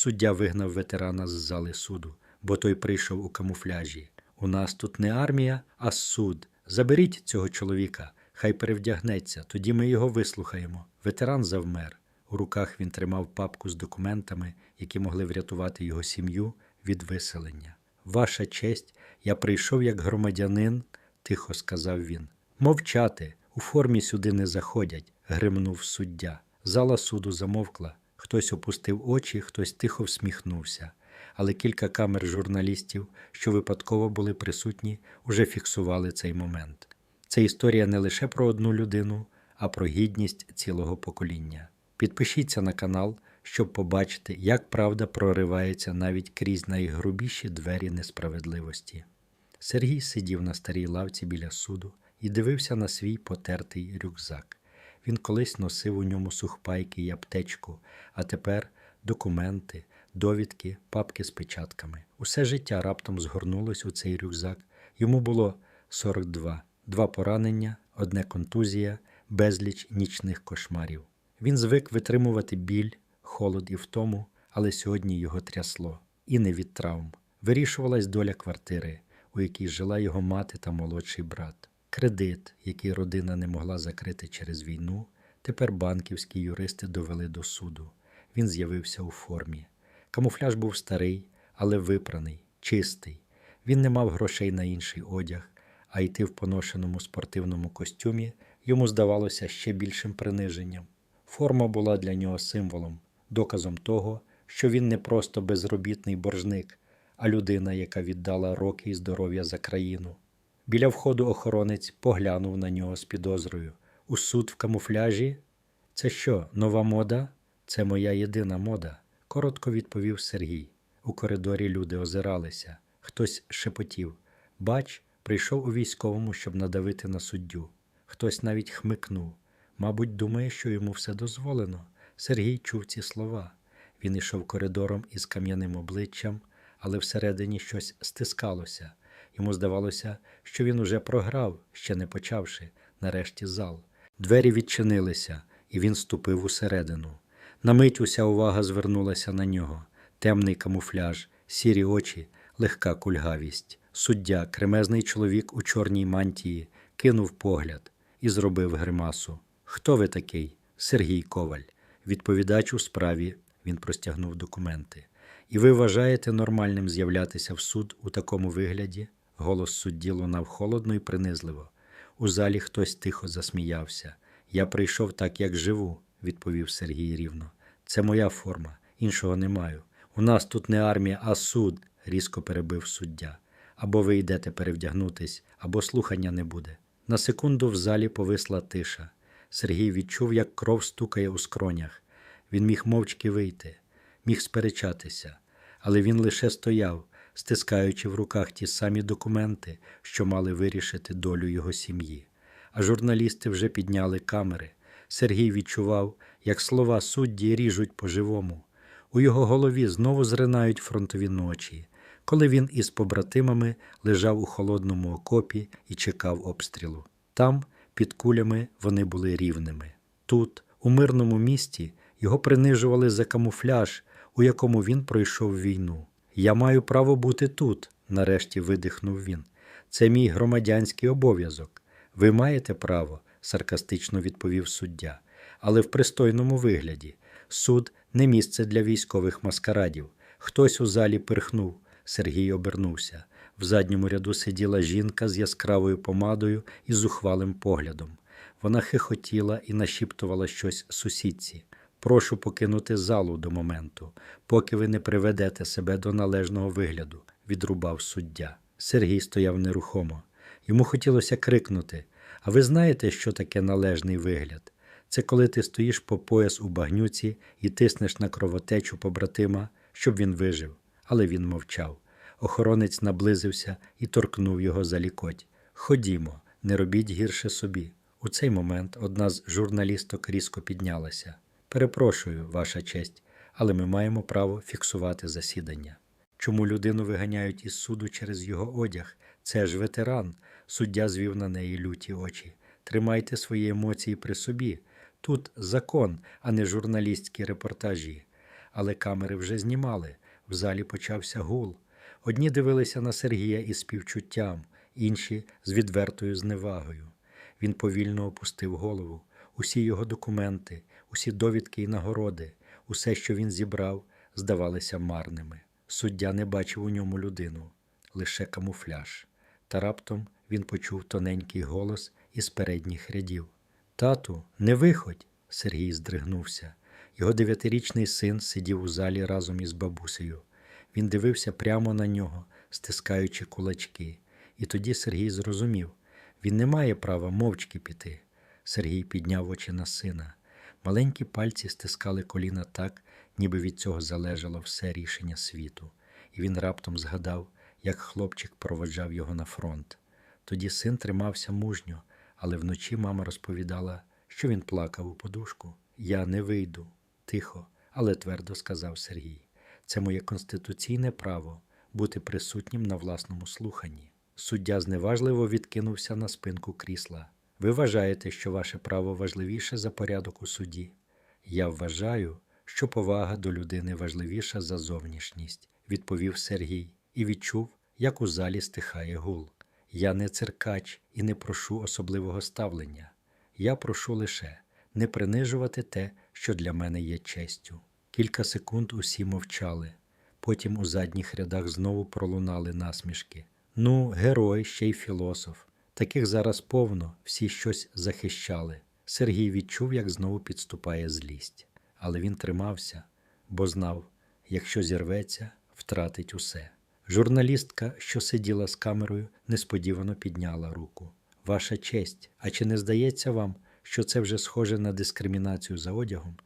Суддя вигнав ветерана з зали суду, бо той прийшов у камуфляжі. У нас тут не армія, а суд. Заберіть цього чоловіка, хай перевдягнеться, тоді ми його вислухаємо. Ветеран завмер. У руках він тримав папку з документами, які могли врятувати його сім'ю від виселення. Ваша честь, я прийшов як громадянин, тихо сказав він. Мовчати, у формі сюди не заходять, гримнув суддя. Зала суду замовкла. Хтось опустив очі, хтось тихо всміхнувся. Але кілька камер журналістів, що випадково були присутні, уже фіксували цей момент. Це історія не лише про одну людину, а про гідність цілого покоління. Підпишіться на канал, щоб побачити, як правда проривається навіть крізь найгрубіші двері несправедливості. Сергій сидів на старій лавці біля суду і дивився на свій потертий рюкзак. Він колись носив у ньому сухпайки і аптечку, а тепер документи, довідки, папки з печатками. Усе життя раптом згорнулось у цей рюкзак. Йому було 42, два поранення, одне контузія, безліч нічних кошмарів. Він звик витримувати біль, холод і втому, але сьогодні його трясло. І не від травм. Вирішувалась доля квартири, у якій жила його мати та молодший брат. Кредит, який родина не могла закрити через війну, тепер банківські юристи довели до суду. Він з'явився у формі. Камуфляж був старий, але випраний, чистий. Він не мав грошей на інший одяг, а йти в поношеному спортивному костюмі йому здавалося ще більшим приниженням. Форма була для нього символом, доказом того, що він не просто безробітний боржник, а людина, яка віддала роки і здоров'я за країну. Біля входу охоронець поглянув на нього з підозрою. У суд в камуфляжі? Це що, нова мода? Це моя єдина мода, коротко відповів Сергій. У коридорі люди озиралися. Хтось шепотів. Бач, прийшов у військовому, щоб надавити на суддю. Хтось навіть хмикнув. Мабуть, думає, що йому все дозволено. Сергій чув ці слова. Він ішов коридором із кам'яним обличчям, але всередині щось стискалося. Йому здавалося, що він уже програв, ще не почавши, нарешті зал. Двері відчинилися, і він ступив усередину. На мить уся увага звернулася на нього темний камуфляж, сірі очі, легка кульгавість. Суддя, кремезний чоловік у чорній мантії, кинув погляд і зробив гримасу. Хто ви такий? Сергій Коваль, відповідач у справі, він простягнув документи. І ви вважаєте нормальним з'являтися в суд у такому вигляді? Голос судді лунав холодно і принизливо. У залі хтось тихо засміявся. Я прийшов так, як живу, відповів Сергій рівно. Це моя форма, іншого не маю. У нас тут не армія, а суд, різко перебив суддя. Або ви йдете перевдягнутись, або слухання не буде. На секунду в залі повисла тиша. Сергій відчув, як кров стукає у скронях. Він міг мовчки вийти, міг сперечатися, але він лише стояв, стискаючи в руках ті самі документи, що мали вирішити долю його сім'ї. А журналісти вже підняли камери. Сергій відчував, як слова судді ріжуть по-живому. У його голові знову зринають фронтові ночі, коли він із побратимами лежав у холодному окопі і чекав обстрілу. Там, під кулями, вони були рівними. Тут, у мирному місті, його принижували за камуфляж, у якому він пройшов війну. Я маю право бути тут, нарешті видихнув він. Це мій громадянський обов'язок. Ви маєте право, саркастично відповів суддя, але в пристойному вигляді. Суд не місце для військових маскарадів. Хтось у залі пирхнув. Сергій обернувся. В задньому ряду сиділа жінка з яскравою помадою і зухвалим поглядом. Вона хихотіла і нашіптувала щось сусідці. Прошу покинути залу до моменту, поки ви не приведете себе до належного вигляду, відрубав суддя. Сергій стояв нерухомо. Йому хотілося крикнути: А ви знаєте, що таке належний вигляд? Це коли ти стоїш по пояс у багнюці і тиснеш на кровотечу побратима, щоб він вижив. Але він мовчав. Охоронець наблизився і торкнув його за лікоть. Ходімо, не робіть гірше собі. У цей момент одна з журналісток різко піднялася. Перепрошую, ваша честь, але ми маємо право фіксувати засідання. Чому людину виганяють із суду через його одяг? Це ж ветеран. Суддя звів на неї люті очі. Тримайте свої емоції при собі. Тут закон, а не журналістські репортажі. Але камери вже знімали. В залі почався гул. Одні дивилися на Сергія із співчуттям, інші з відвертою зневагою. Він повільно опустив голову. Усі його документи, усі довідки і нагороди, усе, що він зібрав, здавалися марними. Суддя не бачив у ньому людину, лише камуфляж. Та раптом він почув тоненький голос із передніх рядів. Тату, не виходь. Сергій здригнувся. Його дев'ятирічний син сидів у залі разом із бабусею. Він дивився прямо на нього, стискаючи кулачки. І тоді Сергій зрозумів він не має права мовчки піти. Сергій підняв очі на сина. Маленькі пальці стискали коліна так, ніби від цього залежало все рішення світу. І він раптом згадав, як хлопчик проводжав його на фронт. Тоді син тримався мужньо, але вночі мама розповідала, що він плакав у подушку. Я не вийду, тихо, але твердо сказав Сергій. Це моє конституційне право бути присутнім на власному слуханні. Суддя зневажливо відкинувся на спинку крісла. Ви вважаєте, що ваше право важливіше за порядок у суді? Я вважаю, що повага до людини важливіша за зовнішність, відповів Сергій і відчув, як у залі стихає гул. Я не циркач і не прошу особливого ставлення. Я прошу лише не принижувати те, що для мене є честю. Кілька секунд усі мовчали. Потім у задніх рядах знову пролунали насмішки. Ну, герой, ще й філософ. Таких зараз повно, всі щось захищали. Сергій відчув, як знову підступає злість. Але він тримався, бо знав, якщо зірветься, втратить усе. Журналістка, що сиділа з камерою, несподівано підняла руку. Ваша честь, а чи не здається вам, що це вже схоже на дискримінацію за одягом?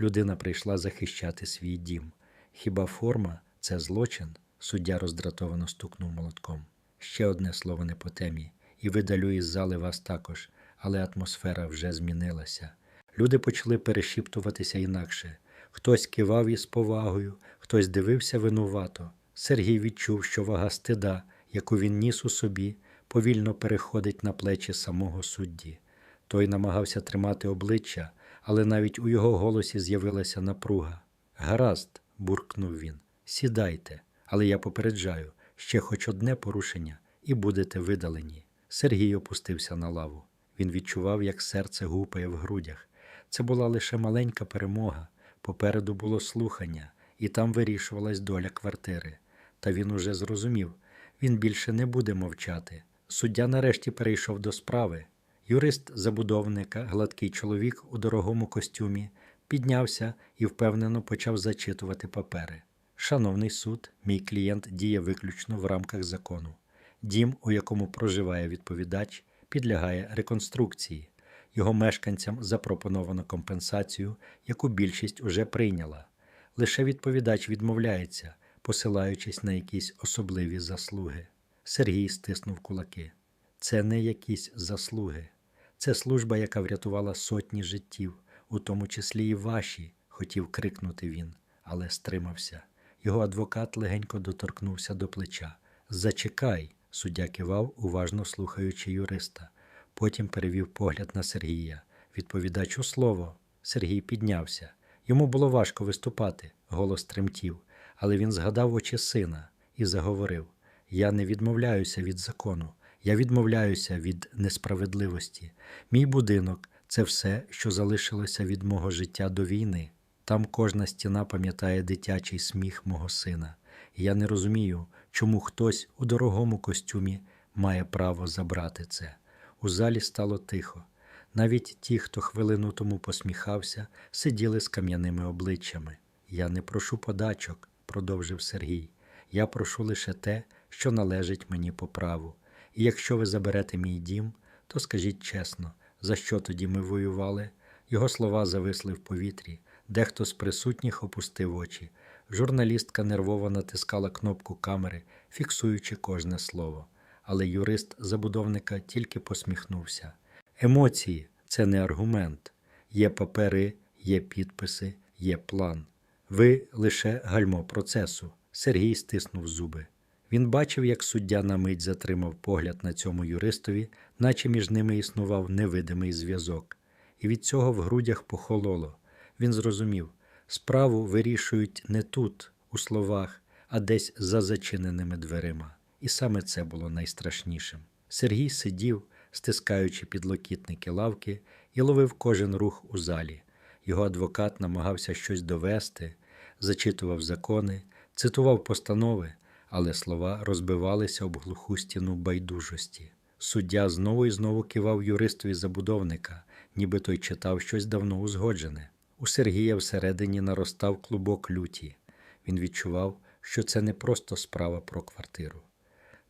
Людина прийшла захищати свій дім. Хіба форма це злочин? Суддя роздратовано стукнув молотком. Ще одне слово не по темі, і видалю із зали вас також, але атмосфера вже змінилася. Люди почали перешіптуватися інакше. Хтось кивав із повагою, хтось дивився винувато. Сергій відчув, що вага стида, яку він ніс у собі, повільно переходить на плечі самого судді. Той намагався тримати обличчя, але навіть у його голосі з'явилася напруга. Гаразд, буркнув він, сідайте, але я попереджаю, ще хоч одне порушення, і будете видалені. Сергій опустився на лаву. Він відчував, як серце гупає в грудях. Це була лише маленька перемога. Попереду було слухання, і там вирішувалась доля квартири. Та він уже зрозумів він більше не буде мовчати. Суддя нарешті перейшов до справи. Юрист забудовника, гладкий чоловік у дорогому костюмі, піднявся і впевнено почав зачитувати папери. Шановний суд, мій клієнт діє виключно в рамках закону. Дім, у якому проживає відповідач, підлягає реконструкції. Його мешканцям запропоновано компенсацію, яку більшість уже прийняла. Лише відповідач відмовляється, посилаючись на якісь особливі заслуги. Сергій стиснув кулаки. Це не якісь заслуги, це служба, яка врятувала сотні життів, у тому числі і ваші, хотів крикнути він, але стримався. Його адвокат легенько доторкнувся до плеча. Зачекай, суддя кивав, уважно слухаючи юриста. Потім перевів погляд на Сергія. Відповідачу слово. Сергій піднявся. Йому було важко виступати, голос тремтів, але він згадав очі сина і заговорив: Я не відмовляюся від закону, я відмовляюся від несправедливості. Мій будинок це все, що залишилося від мого життя до війни. Там кожна стіна пам'ятає дитячий сміх мого сина. Я не розумію, чому хтось у дорогому костюмі має право забрати це. У залі стало тихо. Навіть ті, хто хвилину тому посміхався, сиділи з кам'яними обличчями. Я не прошу подачок, продовжив Сергій. Я прошу лише те, що належить мені по праву. І якщо ви заберете мій дім, то скажіть чесно, за що тоді ми воювали? Його слова зависли в повітрі. Дехто з присутніх опустив очі. Журналістка нервово натискала кнопку камери, фіксуючи кожне слово. Але юрист забудовника тільки посміхнувся. Емоції це не аргумент. Є папери, є підписи, є план. Ви лише гальмо процесу. Сергій стиснув зуби. Він бачив, як суддя на мить затримав погляд на цьому юристові, наче між ними існував невидимий зв'язок, і від цього в грудях похололо. Він зрозумів Справу вирішують не тут, у словах, а десь за зачиненими дверима. І саме це було найстрашнішим. Сергій сидів, стискаючи підлокітники лавки, і ловив кожен рух у залі. Його адвокат намагався щось довести, зачитував закони, цитував постанови, але слова розбивалися об глуху стіну байдужості. Суддя знову і знову кивав юристові забудовника, ніби той читав щось давно узгоджене. У Сергія всередині наростав клубок люті. Він відчував, що це не просто справа про квартиру,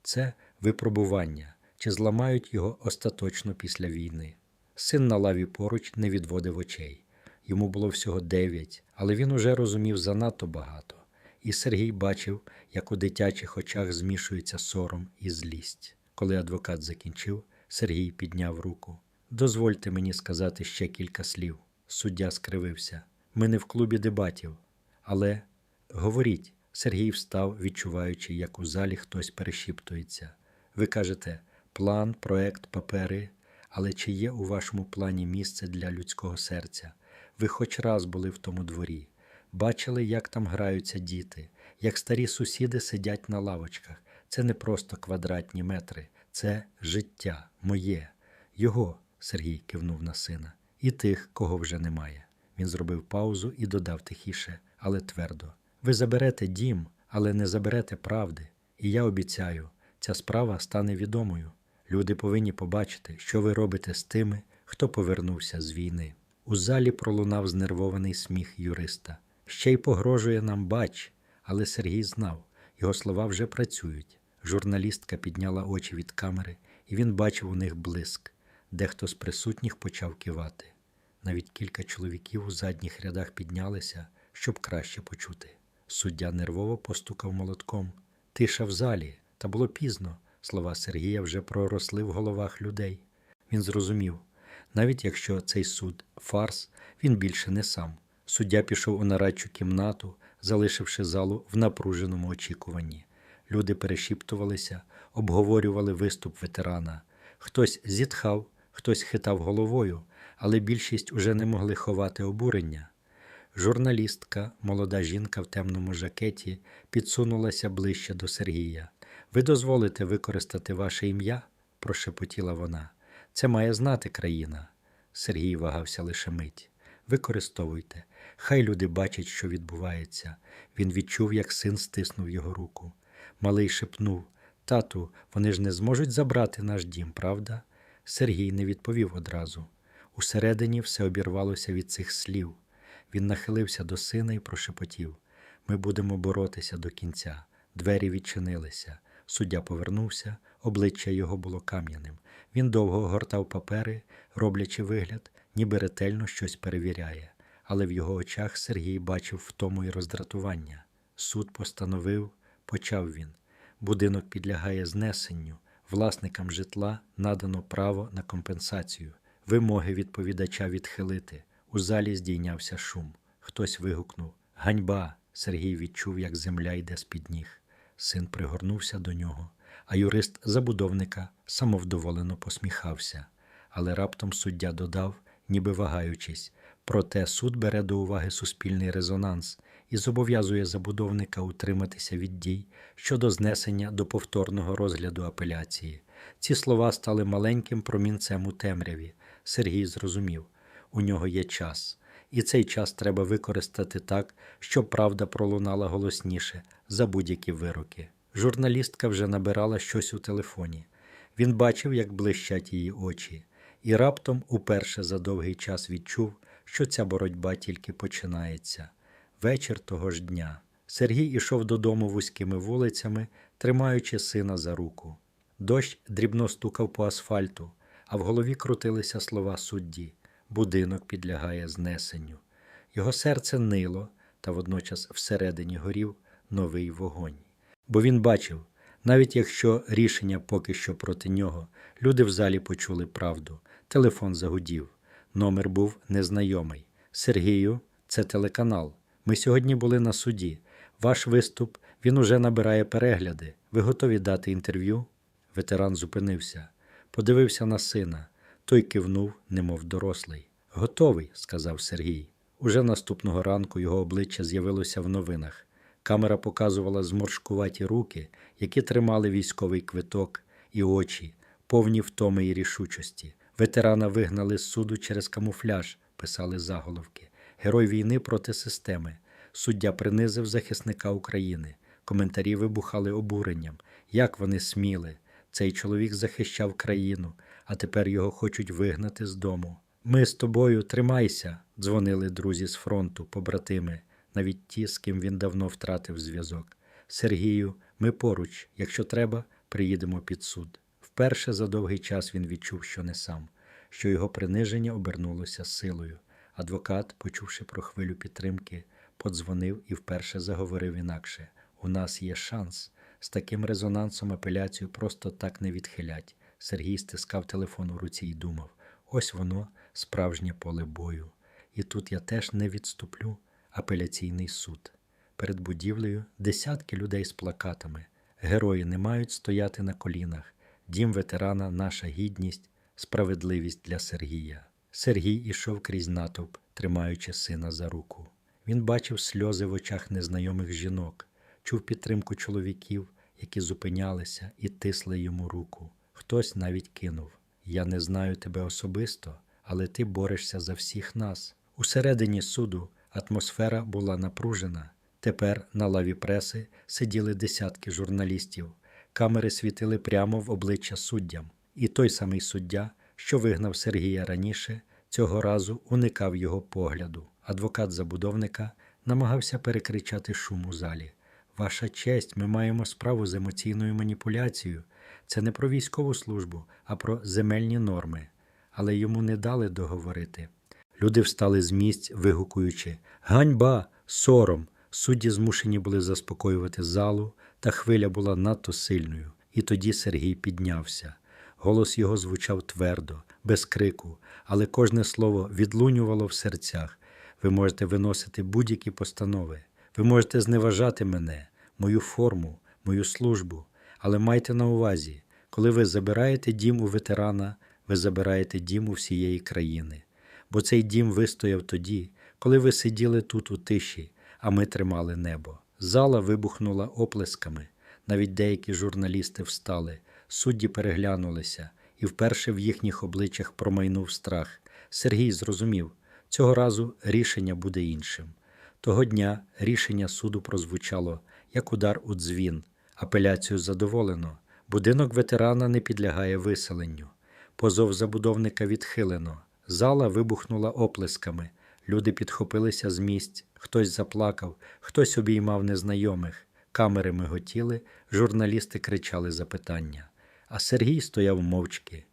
це випробування, чи зламають його остаточно після війни. Син на лаві поруч не відводив очей. Йому було всього дев'ять, але він уже розумів занадто багато, і Сергій бачив, як у дитячих очах змішується сором і злість. Коли адвокат закінчив, Сергій підняв руку. Дозвольте мені сказати ще кілька слів. Суддя скривився. Ми не в клубі дебатів. Але говоріть. Сергій встав, відчуваючи, як у залі хтось перешіптується. Ви кажете план, проект, папери. Але чи є у вашому плані місце для людського серця? Ви хоч раз були в тому дворі, бачили, як там граються діти, як старі сусіди сидять на лавочках. Це не просто квадратні метри, це життя моє, його, Сергій кивнув на сина, і тих, кого вже немає. Він зробив паузу і додав тихіше, але твердо. Ви заберете дім, але не заберете правди. І я обіцяю, ця справа стане відомою. Люди повинні побачити, що ви робите з тими, хто повернувся з війни. У залі пролунав знервований сміх юриста. Ще й погрожує нам бач, але Сергій знав, його слова вже працюють. Журналістка підняла очі від камери, і він бачив у них блиск. Дехто з присутніх почав кивати. Навіть кілька чоловіків у задніх рядах піднялися, щоб краще почути. Суддя нервово постукав молотком. Тиша в залі, та було пізно. Слова Сергія вже проросли в головах людей. Він зрозумів, навіть якщо цей суд фарс, він більше не сам. Суддя пішов у нарадчу кімнату, залишивши залу в напруженому очікуванні. Люди перешіптувалися, обговорювали виступ ветерана. Хтось зітхав, хтось хитав головою, але більшість уже не могли ховати обурення. Журналістка, молода жінка в темному жакеті, підсунулася ближче до Сергія. Ви дозволите використати ваше ім'я? прошепотіла вона. Це має знати країна. Сергій вагався лише мить. Використовуйте. Хай люди бачать, що відбувається. Він відчув, як син стиснув його руку. Малий шепнув Тату, вони ж не зможуть забрати наш дім, правда? Сергій не відповів одразу. Усередині все обірвалося від цих слів. Він нахилився до сина і прошепотів Ми будемо боротися до кінця. Двері відчинилися. Суддя повернувся, обличчя його було кам'яним. Він довго гортав папери, роблячи вигляд, ніби ретельно щось перевіряє. Але в його очах Сергій бачив втому і роздратування. Суд постановив, почав він. Будинок підлягає знесенню. Власникам житла надано право на компенсацію. Вимоги відповідача відхилити. У залі здійнявся шум. Хтось вигукнув Ганьба! Сергій відчув, як земля йде з-під ніг. Син пригорнувся до нього, а юрист забудовника самовдоволено посміхався. Але раптом суддя додав, ніби вагаючись, проте суд бере до уваги суспільний резонанс і зобов'язує забудовника утриматися від дій щодо знесення до повторного розгляду апеляції. Ці слова стали маленьким промінцем у темряві. Сергій зрозумів, у нього є час, і цей час треба використати так, щоб правда пролунала голосніше за будь-які вироки. Журналістка вже набирала щось у телефоні. Він бачив, як блищать її очі, і раптом, уперше за довгий час відчув, що ця боротьба тільки починається. Вечір того ж дня. Сергій ішов додому вузькими вулицями, тримаючи сина за руку. Дощ дрібно стукав по асфальту, а в голові крутилися слова судді будинок підлягає знесенню. Його серце нило, та водночас всередині горів новий вогонь. Бо він бачив, навіть якщо рішення поки що проти нього, люди в залі почули правду. Телефон загудів. Номер був незнайомий. Сергію, це телеканал. Ми сьогодні були на суді. Ваш виступ він уже набирає перегляди. Ви готові дати інтерв'ю? Ветеран зупинився, подивився на сина. Той кивнув, немов дорослий. Готовий, сказав Сергій. Уже наступного ранку його обличчя з'явилося в новинах. Камера показувала зморшкуваті руки, які тримали військовий квиток, і очі, повні втоми і рішучості. Ветерана вигнали з суду через камуфляж, писали заголовки. Герой війни проти системи. Суддя принизив захисника України. Коментарі вибухали обуренням. Як вони сміли? Цей чоловік захищав країну, а тепер його хочуть вигнати з дому. Ми з тобою тримайся, дзвонили друзі з фронту, побратими, навіть ті, з ким він давно втратив зв'язок. Сергію, ми поруч, якщо треба, приїдемо під суд. Вперше за довгий час він відчув, що не сам, що його приниження обернулося силою. Адвокат, почувши про хвилю підтримки, подзвонив і вперше заговорив інакше: у нас є шанс. З таким резонансом апеляцію просто так не відхилять. Сергій стискав телефон у руці і думав: ось воно, справжнє поле бою. І тут я теж не відступлю апеляційний суд. Перед будівлею десятки людей з плакатами. Герої не мають стояти на колінах. Дім ветерана, наша гідність, справедливість для Сергія. Сергій ішов крізь натовп, тримаючи сина за руку. Він бачив сльози в очах незнайомих жінок, чув підтримку чоловіків, які зупинялися і тисли йому руку. Хтось навіть кинув: Я не знаю тебе особисто, але ти борешся за всіх нас. Усередині суду атмосфера була напружена. Тепер на лаві преси сиділи десятки журналістів. Камери світили прямо в обличчя суддям. І той самий суддя, що вигнав Сергія раніше, цього разу уникав його погляду. Адвокат забудовника намагався перекричати шум у залі. Ваша честь, ми маємо справу з емоційною маніпуляцією. Це не про військову службу, а про земельні норми. Але йому не дали договорити. Люди встали з місць, вигукуючи Ганьба, сором. Судді змушені були заспокоювати залу, та хвиля була надто сильною. І тоді Сергій піднявся. Голос його звучав твердо, без крику, але кожне слово відлунювало в серцях. Ви можете виносити будь-які постанови. Ви можете зневажати мене, мою форму, мою службу, але майте на увазі, коли ви забираєте дім у ветерана, ви забираєте дім у всієї країни. Бо цей дім вистояв тоді, коли ви сиділи тут у тиші, а ми тримали небо. Зала вибухнула оплесками. Навіть деякі журналісти встали, судді переглянулися, і вперше в їхніх обличчях промайнув страх. Сергій зрозумів, цього разу рішення буде іншим. Того дня рішення суду прозвучало як удар у дзвін. Апеляцію задоволено. Будинок ветерана не підлягає виселенню. Позов забудовника відхилено. Зала вибухнула оплесками. Люди підхопилися з місць, хтось заплакав, хтось обіймав незнайомих. Камери миготіли, журналісти кричали запитання. А Сергій стояв мовчки.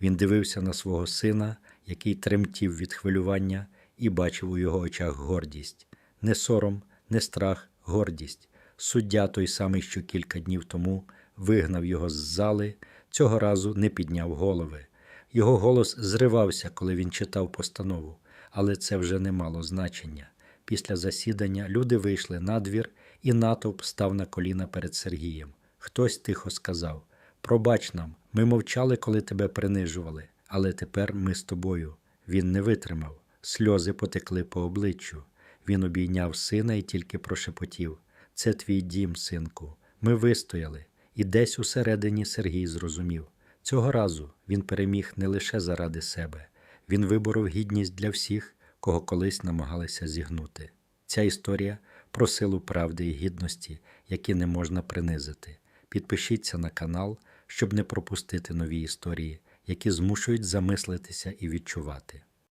Він дивився на свого сина, який тремтів від хвилювання, і бачив у його очах гордість. Не сором, не страх, гордість. Суддя той самий, що кілька днів тому вигнав його з зали, цього разу не підняв голови. Його голос зривався, коли він читав постанову, але це вже не мало значення. Після засідання люди вийшли на двір, і натовп став на коліна перед Сергієм. Хтось тихо сказав: Пробач нам, ми мовчали, коли тебе принижували, але тепер ми з тобою. Він не витримав. Сльози потекли по обличчю. Він обійняв сина і тільки прошепотів: Це твій дім, синку. Ми вистояли. І десь усередині Сергій зрозумів. Цього разу він переміг не лише заради себе, він виборов гідність для всіх, кого колись намагалися зігнути. Ця історія про силу правди і гідності, які не можна принизити. Підпишіться на канал, щоб не пропустити нові історії, які змушують замислитися і відчувати.